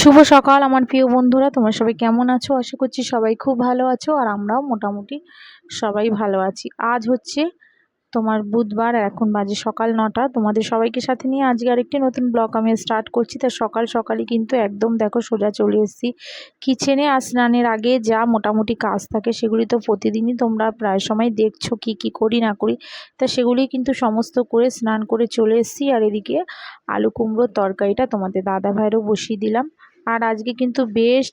শুভ সকাল, আমার প্রিয় বন্ধুরা। তোমরা সবাই কেমন আছো? আশা করছি সবাই খুব ভালো আছো, আর আমরাও মোটামুটি সবাই ভালো আছি। আজ হচ্ছে তোমার বুধবার এখন বাজে সকাল নটা। তোমাদের সবাইকে সাথে নিয়ে আজকে আরেকটি নতুন ব্লগ আমি স্টার্ট করছি। তা সকাল সকালই কিন্তু একদম দেখো সোজা চলে এসেছি। কিচেনে আর স্নানের আগে যা মোটামুটি কাজ থাকে সেগুলি তো প্রতিদিনই তোমরা প্রায় সময় দেখছ, কি কি করি না করি। তা সেগুলি কিন্তু সমস্ত করে স্নান করে চলে এসেছি। আর এদিকে আলু কুমড়োর তরকারিটা তোমাদের দাদা ভাইয়েরও বসিয়ে দিলাম। আর আজকে কিন্তু বেশ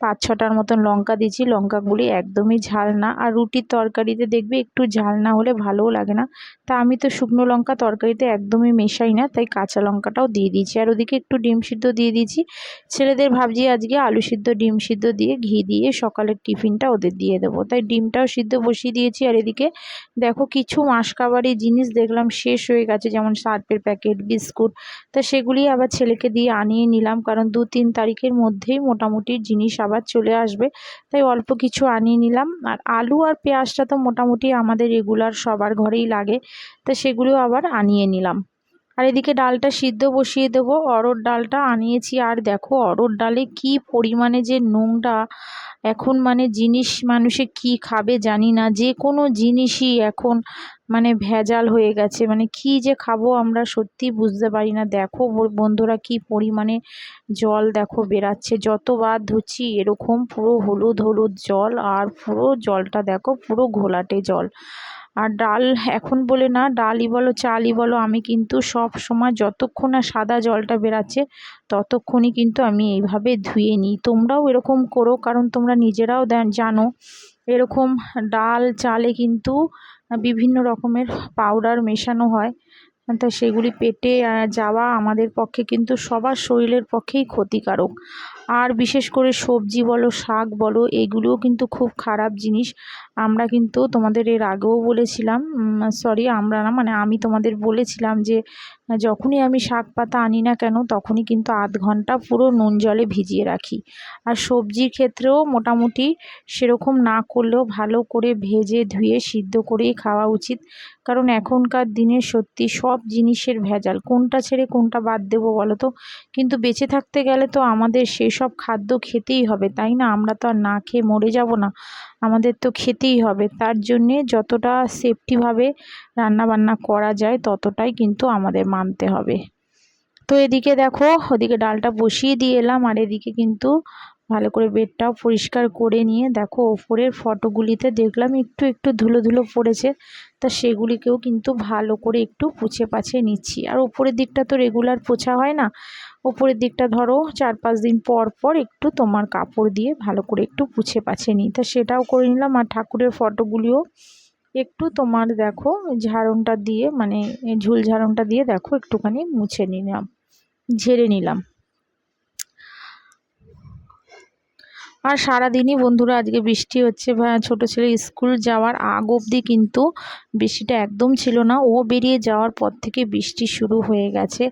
পাঁচ ছটার মতন লঙ্কা দিয়েছি। লঙ্কাগুলি একদমই ঝাল না। আর রুটির তরকারিতে দেখবে একটু ঝাল না হলে ভালোও লাগে না। তা আমি তো শুকনো লঙ্কা তরকারিতে একদমই মেশাই না, তাই কাঁচা লঙ্কাটাও দিয়ে দিয়েছি। আর ওদিকে একটু ডিম সিদ্ধ দিয়ে দিয়েছি। ছেলেদের ভাবছি আজকে আলু সিদ্ধ, ডিম সিদ্ধ দিয়ে ঘি দিয়ে সকালের টিফিনটা ওদের দিয়ে দেবো। তাই ডিমটাও সিদ্ধ বসিয়ে দিয়েছি। আর এদিকে দেখো কিছু মাসকাবারি জিনিস দেখলাম শেষ হয়ে গেছে, যেমন সার্পের প্যাকেট, বিস্কুট। তা সেগুলি আবার ছেলেকে দিয়ে আনিয়ে নিলাম, কারণ দু তিন তারিখের মধ্যেই মোটামুটি জিনিস আবার চলে আসবে। তাই অল্প কিছু আনিয়ে নিলাম। আর আলু আর পেঁয়াজটা তো মোটামুটি আমাদের রেগুলার সবার ঘরেই লাগে। তা সেগুলো আবার আনিয়ে নিলাম। আর এদিকে ডালটা সিদ্ধ বসিয়ে দেবো। অরর ডালটা আনিয়েছি। আর দেখো অরর ডালে কি পরিমাণে যে নোংরা এখন মানে জিনিস মানুষে কি খাবে জানি না। যে কোনো জিনিসই এখন মানে ভেজাল হয়ে গেছে। মানে কি যে খাব আমরা সত্যি বুঝতে পারি না। দেখো বন্ধুরা কি পরিমাণে জল দেখো বেরাচ্ছে। যতবার ধুচ্ছি এরকম পুরো হলুদ হলুদ জল আর পুরো জলটা দেখো পুরো ঘোলাটে জল। আর ডাল এখন বলে না, ডালই বলো, চালই বলো, আমি কিন্তু সব সময় যতক্ষণ না সাদা জলটা বেরাচ্ছে ততক্ষণই কিন্তু আমি এইভাবে ধুয়ে নিই। তোমরাও এরকম করো, কারণ তোমরা নিজেরাও জানো, এরকম ডাল, চালে কিন্তু বিভিন্ন রকমের পাউডার মেশানো হয়। তা সেগুলি পেটে যাওয়া আমাদের পক্ষে কিন্তু সবার শরীরের পক্ষেই ক্ষতিকারক। আর বিশেষ করে সবজি বলো, শাক বলো, এগুলোও কিন্তু খুব খারাপ জিনিস। আমরা কিন্তু তোমাদের এর আগেও বলেছিলাম সরি আমরা না মানে আমি তোমাদের বলেছিলাম যে, যখনই আমি শাক পাতা আনি না কেন, তখনই কিন্তু আধ ঘণ্টা পুরো নুন জলে ভিজিয়ে রাখি। আর সবজির ক্ষেত্রেও মোটামুটি সেরকম না করলেও ভালো করে ভেজে, ধুয়ে, সিদ্ধ করেই খাওয়া উচিত। কারণ এখনকার দিনে সত্যি সব জিনিসের ভেজাল, কোনটা ছেড়ে কোনটা বাদ দেবো বলো তো? কিন্তু বেঁচে থাকতে গেলে তো আমাদের সেই সব খাদ্য খেতেই হবে, তাই না? আমরা তো আর না খেয়ে মরে যাব না। আমাদের তো খেতেই হবে। তার জন্যে যতটা সেফটিভাবে রান্নাবান্না করা যায়, ততটাই কিন্তু আমাদের মানতে হবে। তো এদিকে দেখো, ওদিকে ডালটা বসিয়ে দিয়ে এলাম, আর এদিকে কিন্তু ভালো করে বেডটাও পরিষ্কার করে নিয়ে দেখো, ওপরের ফটোগুলিতে দেখলাম একটু একটু ধুলো ধুলো পড়েছে। তা সেগুলিকেও কিন্তু ভালো করে একটু পুছে পাছে নিচ্ছি। আর ওপরের দিকটা তো রেগুলার পোছা হয় না। ওপরের দিকটা ধরো, চার পাঁচ দিন পর পর একটু তোমার কাপড় দিয়ে ভালো করে একটু পুছে পাছে নিই। তা সেটাও করে নিলাম। আর ঠাকুরের ফটোগুলিও একটু তোমার দেখো, ঝাড়নটা দিয়ে মানে ঝুল ঝাড়নটা দিয়ে দেখো, একটুখানি মুছে নিলাম, ঝেড়ে নিলাম। আর সারাদিনই বন্ধুরা আজকে বৃষ্টি হচ্ছে ছোটো ছেলে স্কুল যাওয়ার আগ অবধি কিন্তু বৃষ্টিটা একদম ছিল না। ও বেরিয়ে যাওয়ার পর থেকে বৃষ্টি শুরু হয়ে গেছে।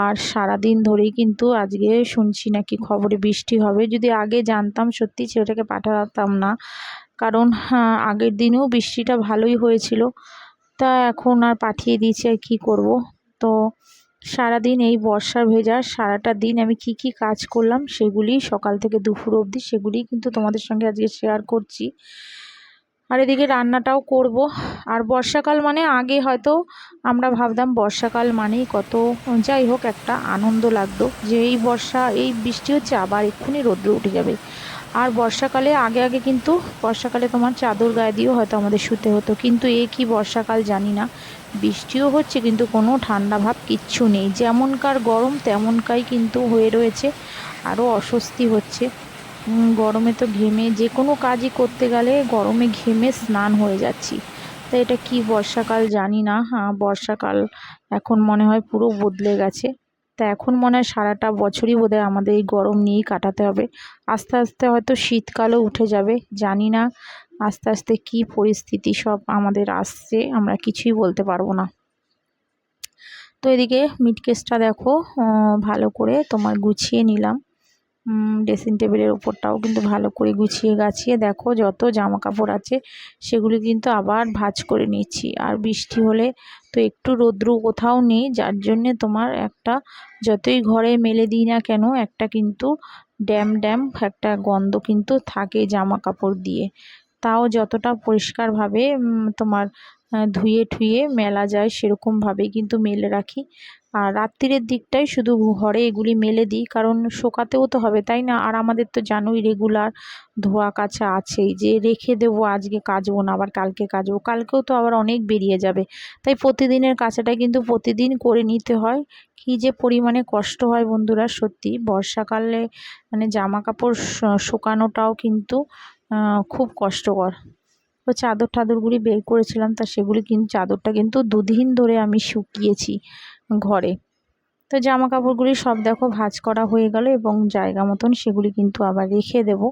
আর সারাদিন ধরেই কিন্তু আজকে শুনছি নাকি খবরে বৃষ্টি হবে। যদি আগে জানতাম সত্যি ছেলেটাকে পাঠাতাম না। কারণ হ্যাঁ, আগের দিনেও বৃষ্টিটা ভালোই হয়েছিল। তা এখন আর পাঠিয়ে দিয়েছি আর কী করব? তো সারাদিন এই বর্ষা ভেজা সারাটা দিন আমি কি কি কাজ করলাম, সেগুলি সকাল থেকে দুপুর অবধি সেগুলি কিন্তু তোমাদের সঙ্গে আজকে শেয়ার করছি। আর এদিকে রান্নাটাও করব। আর বর্ষাকাল মানে আগে হয়তো আমরা ভাবতাম বর্ষাকাল মানেই কত, যাই হোক একটা আনন্দ লাগতো যে এই বর্ষা, এই বৃষ্টি হচ্ছে আবার এক্ষুনি রৌদ্র উঠে যাবে। আর বর্ষাকালে আগে আগে কিন্তু বর্ষাকালে তোমার চাদর গায়ে দিয়েও হয়তো আমাদের শুতে হতো। কিন্তু এ কি বর্ষাকাল জানি না। বৃষ্টিও হচ্ছে কিন্তু কোনো ঠান্ডা ভাব কিচ্ছু নেই। যেমনকার গরম, তেমনকাই কিন্তু হয়ে রয়েছে। আরও অস্বস্তি হচ্ছে। গরমে তো ঘেমে যে কোনো কাজই করতে গেলে গরমে ঘেমে স্নান হয়ে যাচ্ছি। তা এটা কি বর্ষাকাল জানি না হ্যাঁ বর্ষাকাল এখন মনে হয় পুরো বদলে গেছে। তা এখন মনে হয় সারাটা বছরই বোধহয় আমাদের এই গরম নিয়েই কাটাতে হবে। আস্তে আস্তে হয়তো শীতকালও উঠে যাবে, জানি না আস্তে আস্তে কি পরিস্থিতি সব আমাদের আসছে, আমরা কিছুই বলতে পারব না। তো এদিকে মিট কেসটা দেখো ভালো করে তোমার গুছিয়ে নিলাম। ড্রেসিং টেবিলের ওপরটাও কিন্তু ভালো করে গুছিয়ে গাছিয়ে দেখো যত জামা কাপড় আছে সেগুলি কিন্তু আবার ভাজ করে নিচ্ছি। আর বৃষ্টি হলে তো একটু রৌদ্র কোথাও নেই, যার জন্যে তোমার একটা যতই ঘরে মেলে দিই না কেন একটা কিন্তু ড্যাম ড্যাম একটা গন্ধ কিন্তু থাকে জামা কাপড় দিয়ে। তাও যতটা পরিষ্কারভাবে তোমার ধুয়ে ঠুয়ে মেলা যায় সেরকমভাবেই কিন্তু মেলে রাখি। আর রাত্রিরের দিকটাই শুধু ঘরে এগুলি মেলে দিই, কারণ শোকাতেও তো হবে, তাই না? আর আমাদের তো জানোই রেগুলার ধোয়া কাছা আছেই, যে রেখে দেবো আজকে কাচবো না, আবার কালকে কাচবো। কালকেও তো আবার অনেক বেরিয়ে যাবে। তাই প্রতিদিনের কাছাটা কিন্তু প্রতিদিন করে নিতে হয়। কী যে পরিমাণে কষ্ট হয় বন্ধুরা, সত্যি। বর্ষাকালে মানে জামা কাপড় শুকানোটাও কিন্তু খুব কষ্টকর। তো চাদর টাদরগুলি বের করেছিলাম, তা সেগুলি কিন্তু চাদরটা কিন্তু দুদিন ধরে আমি শুকিয়েছি। ঘরে। তো জামা কাপড়গুলি সব দেখো ভাঁজ করা হয়ে গেল এবং জায়গা মতন সেগুলি কিন্তু আবার রেখে দেবো।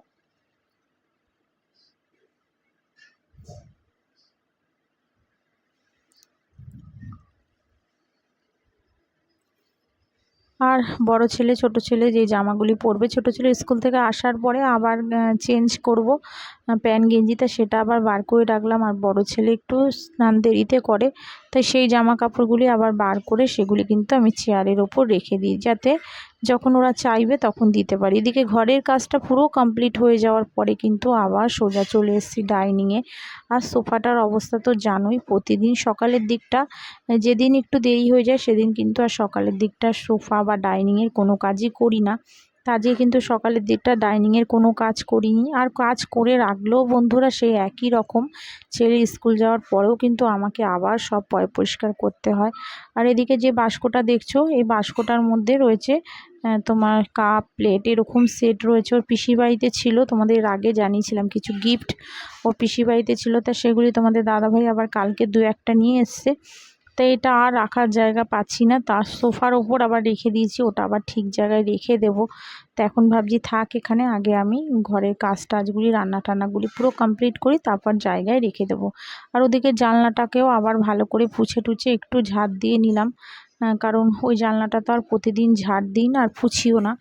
আর বড় ছেলে, ছোট ছেলে যে জামাগুলি পরবে, ছোট ছেলে স্কুল থেকে আসার পরে আবার চেঞ্জ করব। প্যান্ট, গেঞ্জিটা সেটা আবার বার করে রাখলাম। আর বড় ছেলে একটু স্নান দেরিতে করে, তাই সেই জামা কাপড়গুলি আবার বার করে সেগুলি কিন্তু আমি চেয়ারের ওপর রেখে দিই, যাতে যখন ওরা চাইবে তখন দিতে পারি। এদিকে ঘরের কাজটা পুরো কমপ্লিট হয়ে যাওয়ার পরে কিন্তু আবার সোজা চলে এসেছি ডাইনিংয়ে আর সোফাটার অবস্থা তো জানোই, প্রতিদিন সকালের দিকটা, যেদিন একটু দেরি হয়ে যায় সেদিন কিন্তু আর সকালের দিকটা সোফা বা ডাইনিংয়ের কোনো কাজই করি না। কাজে কিন্তু সকালের দিকটা ডাইনিংয়ের কোনো কাজ করিনি। আর কাজ করে রাখলেও বন্ধুরা সেই একই রকম। ছেলে স্কুল যাওয়ার পরেও কিন্তু আমাকে আবার সব পয় পরিষ্কার করতে হয়। আর এদিকে যে বাস্কটা দেখছ, এই বাস্কটার মধ্যে রয়েছে তোমার কাপ প্লেট এরকম সেট রয়েছে। ওর পিসি বাড়িতে ছিল, তোমাদের আগে জানিয়েছিলাম কিছু গিফট ওর পিসি বাড়িতে ছিল, তা সেগুলি তোমাদের দাদাভাই আবার কালকে দু একটা নিয়ে এসছে। তো এটা আর রাখার জায়গা পাচ্ছি না। তার সোফার ওপর আবার রেখে দিয়েছি, ওটা আবার ঠিক জায়গায় রেখে দেব। তো এখন ভাবছি থাক এখানে, আগে আমি ঘরের কাজ টাজগুলি, রান্না টান্নাগুলি পুরো কমপ্লিট করি, তারপর জায়গায় রেখে দেব। আর ওদিকে জানলাটাকেও আবার ভালো করে পুছে টুছে একটু ঝাড় দিয়ে নিলাম। কারণ ওই জানলাটা তো আর প্রতিদিন ঝাড় দিই না, আর পুছিও না।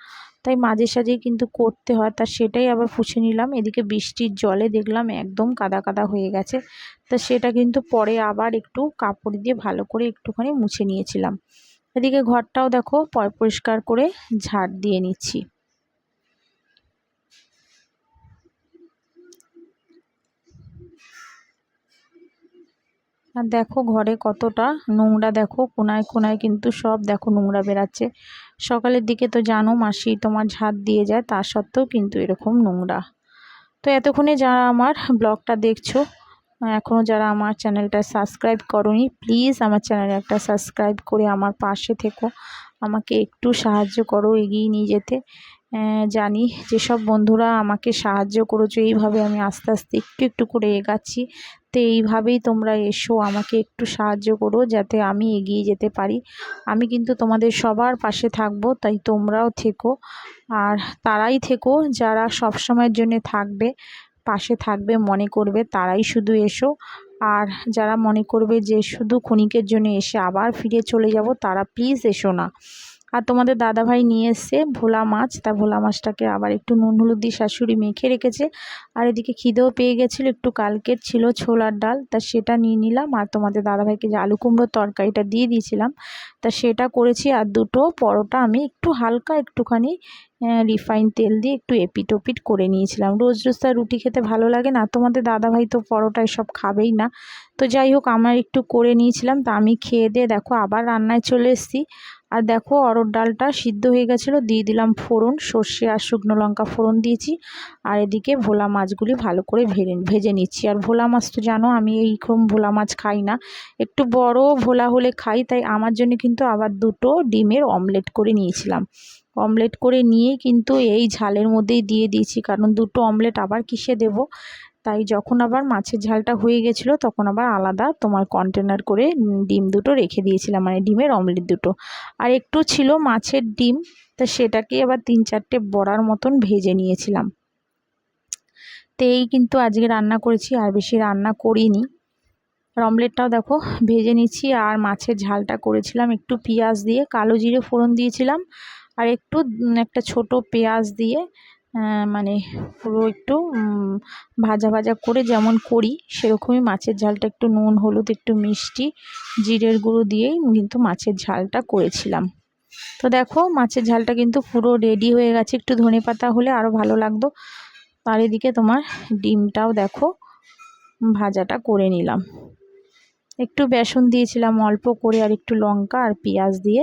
তাই মাঝে সাঝেই কিন্তু করতে হয়, তা সেটাই আবার পুছে নিলাম। এদিকে বৃষ্টির জলে দেখলাম একদম কাদা কাদা হয়ে গেছে। তা সেটা কিন্তু পরে আবার একটু কাপড় দিয়ে ভালো করে একটুখানি মুছে নিয়েছিলাম। এদিকে ঘরটাও দেখো পরিষ্কার করে ঝাড় দিয়ে নিচ্ছি। আর দেখো ঘরে কতটা নোংরা দেখো, কোনায় কোনায় কিন্তু সব দেখো নোংরা বেরাচ্ছে সকালের দিকে তো জানো মাসি তোমার ঝাঁট দিয়ে যায়, তা সত্ত্বেও কিন্তু এরকম নোংরা। তো এতক্ষণে যারা আমার ব্লগটা দেখছ এখনও যারা আমার চ্যানেলটা সাবস্ক্রাইব করনি প্লিজ আমার চ্যানেলে একটা সাবস্ক্রাইব করে আমার পাশে থেকো। আমাকে একটু সাহায্য করো এগিয়ে নিয়ে যেতে। জানি যেসব বন্ধুরা আমাকে সাহায্য করেছ, এইভাবে আমি আস্তে আস্তে একটু একটু করে এগাচ্ছি। তো এইভাবেই তোমরা এসো, আমাকে একটু সাহায্য করো যাতে আমি এগিয়ে যেতে পারি। আমি কিন্তু তোমাদের সবার পাশে থাকব, তাই তোমরাও থেকো। আর তারাই থেকো যারা সব সময়ের জন্য থাকবে। পাশে থাকবে, মনে করবে তারাই শুধু এসো। আর যারা মনে করবে যে শুধু ক্ষণিকের জন্য এসে আবার ফিরে চলে যাব, তারা প্লিজ এসো না। আর তোমাদের দাদাভাই নিয়ে এসছে ভোলা মাছ। তা ভোলা মাছটাকে আবার একটু নুন হলুদ দিয়ে শাশুড়ি মেখে রেখেছে। আর এদিকে খিদেও পেয়ে গেছিল, একটু কালকের ছিল ছোলার ডাল। তা সেটা নিয়ে নিলাম। আর তোমাদের দাদাভাইকে যে আলু কুমড়োর তরকারিটা দিয়ে দিয়েছিলাম, তা সেটা করেছি। আর দুটো পরোটা আমি একটু হালকা একটুখানি রিফাইন তেল দিয়ে একটু এপিট ওপিট করে নিয়েছিলাম। রোজ রোজ তার রুটি খেতে ভালো লাগে না। তোমাদের দাদাভাই তো পরোটা এসব খাবেই না। তো যাই হোক, আমার একটু করে নিয়েছিলাম, তা আমি খেয়ে দিয়ে দেখো আবার রান্নায় চলে এসেছি। আর দেখো অরড় ডালটা সিদ্ধ হয়ে গেছিল, দিয়ে দিলাম ফোড়ন, সর্ষে আর শুকনো লঙ্কা ফোড়ন দিয়েছি। আর এদিকে ভোলা মাছগুলি ভালো করে ভেজে ভেজে নিচ্ছি। আর ভোলা মাছ তো জানো আমি এইরকম ভোলা মাছ খাই না। একটু বড় ভোলা হলে খাই, তাই আমার জন্য কিন্তু আবার দুটো ডিমের অমলেট করে নিয়েছিলাম। অমলেট করে নিয়ে কিন্তু এই ঝালের মধ্যেই দিয়ে দিয়েছি। কারণ দুটো অমলেট আবার কিসে দেব? তাই যখন আবার মাছের ঝালটা হয়ে গেছিল, তখন আবার আলাদা তোমার কন্টেনার করে ডিম দুটো রেখে দিয়েছিলাম মানে ডিমের অমলেট দুটো। আর একটু ছিল মাছের ডিম, তা সেটাকে আবার তিন চারটে বড়ার মতন ভেজে নিয়েছিলাম। তো এই কিন্তু আজকে রান্না করেছি, আর বেশি রান্না করিনি। আর অমলেটটাও দেখো, ভেজে নিচ্ছি। আর মাছের ঝালটা করেছিলাম একটু পেঁয়াজ দিয়ে, কালো জিরে ফোড়ন দিয়েছিলাম। আর একটু একটা ছোট পেঁয়াজ দিয়ে মানে পুরো একটু ভাজা ভাজা করে যেমন করি, সেরকমই মাছের ঝালটা একটু নুন, হলুদ, একটু মিষ্টি, জিরের গুঁড়ো দিয়েই কিন্তু মাছের ঝালটা করেছিলাম। তো দেখো, মাছের ঝালটা কিন্তু পুরো রেডি হয়ে গেছে। একটু ধনে পাতা হলে আরও ভালো লাগতো। আর এদিকে তোমার ডিমটাও দেখো, ভাজাটা করে নিলাম। একটু বেসন দিয়েছিলাম অল্প করে আর একটু লঙ্কা আর পেঁয়াজ দিয়ে।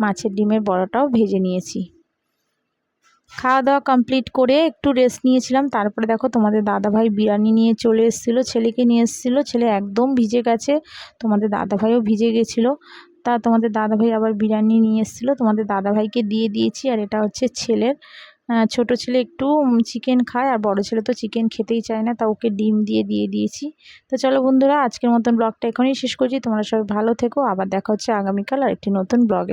মাছের ডিমের বড়াটাও ভেজে নিয়েছি। খাওয়া দাওয়া কমপ্লিট করে একটু রেস্ট নিয়েছিলাম। তারপরে দেখো তোমাদের দাদাভাই বিরিয়ানি নিয়ে চলে এসেছিল, ছেলেকে নিয়ে এসেছিল। ছেলে একদম ভিজে গেছে, তোমাদের দাদাভাইও ভিজে গেছিল। তা তোমাদের দাদাভাই আবার বিরিয়ানি নিয়ে এসেছিল, তোমাদের দাদাভাইকে দিয়ে দিয়েছি। আর এটা হচ্ছে ছেলের ছোট ছেলে একটু চিকেন খায় আর বড় ছেলে তো চিকেন খেতেই চায় না, তা ওকে ডিম দিয়ে দিয়ে দিয়েছি। তো চলো বন্ধুরা, আজকের মতন ব্লগটা এখনই শেষ করছি। তোমরা সবাই ভালো থেকো, আবার দেখা হচ্ছে আগামীকাল আর একটি নতুন ব্লগে।